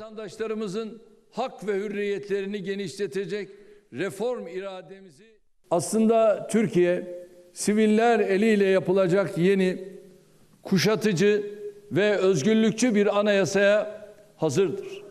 Vatandaşlarımızın hak ve hürriyetlerini genişletecek reform irademizi aslında Türkiye siviller eliyle yapılacak yeni kuşatıcı ve özgürlükçü bir anayasaya hazırdır.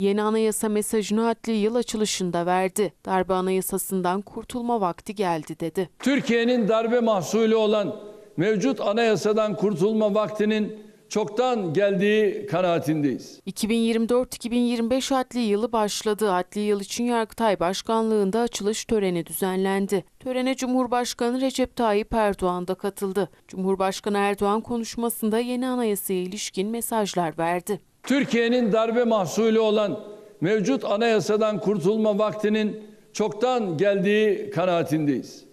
Yeni anayasa mesajını adli yıl açılışında verdi. Darbe anayasasından kurtulma vakti geldi dedi. Türkiye'nin darbe mahsulü olan mevcut anayasadan kurtulma vaktinin çoktan geldiği kanaatindeyiz. 2024-2025 adli yılı başladı. Adli yıl için Yargıtay Başkanlığında açılış töreni düzenlendi. Törene Cumhurbaşkanı Recep Tayyip Erdoğan da katıldı. Cumhurbaşkanı Erdoğan konuşmasında yeni anayasaya ilişkin mesajlar verdi. Türkiye'nin darbe mahsulü olan mevcut anayasadan kurtulma vaktinin çoktan geldiği kanaatindeyiz.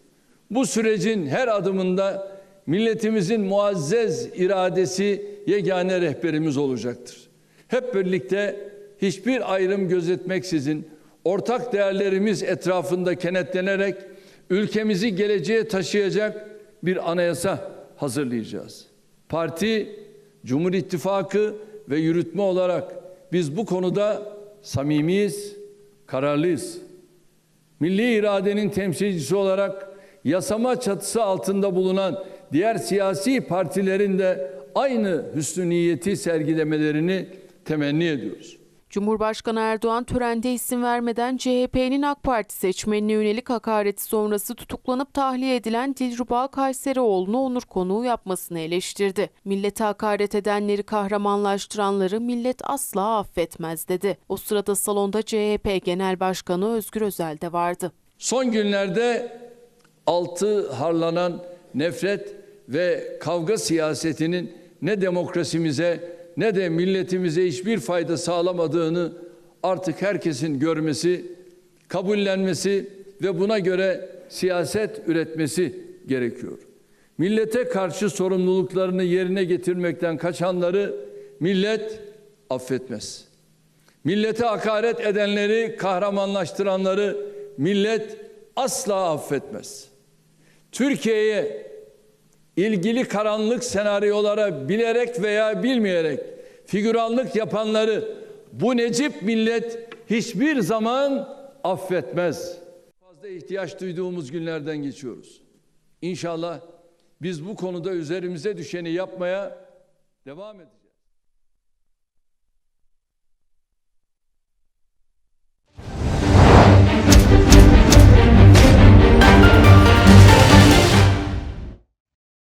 Bu sürecin her adımında milletimizin muazzez iradesi yegane rehberimiz olacaktır. Hep birlikte hiçbir ayrım gözetmeksizin ortak değerlerimiz etrafında kenetlenerek ülkemizi geleceğe taşıyacak bir anayasa hazırlayacağız. Parti, Cumhur İttifakı ve yürütme olarak biz bu konuda samimiyiz, kararlıyız. Milli iradenin temsilcisi olarak yasama çatısı altında bulunan diğer siyasi partilerin de aynı hüsnü niyeti sergilemelerini temenni ediyoruz. Cumhurbaşkanı Erdoğan törende isim vermeden CHP'nin AK Parti seçmenine yönelik hakareti sonrası tutuklanıp tahliye edilen Dilruba Kayserioğlu'nu onur konuğu yapmasını eleştirdi. Millete hakaret edenleri kahramanlaştıranları millet asla affetmez dedi. O sırada salonda CHP Genel Başkanı Özgür Özel de vardı. Son günlerde altı harlanan nefret ve kavga siyasetinin ne demokrasimize ne de milletimize hiçbir fayda sağlamadığını artık herkesin görmesi, kabullenmesi ve buna göre siyaset üretmesi gerekiyor. Millete karşı sorumluluklarını yerine getirmekten kaçanları millet affetmez. Millete hakaret edenleri, kahramanlaştıranları millet asla affetmez. Türkiye'ye ilgili karanlık senaryolara bilerek veya bilmeyerek figüranlık yapanları bu necip millet hiçbir zaman affetmez. Fazla ihtiyaç duyduğumuz günlerden geçiyoruz. İnşallah biz bu konuda üzerimize düşeni yapmaya devam edeceğiz.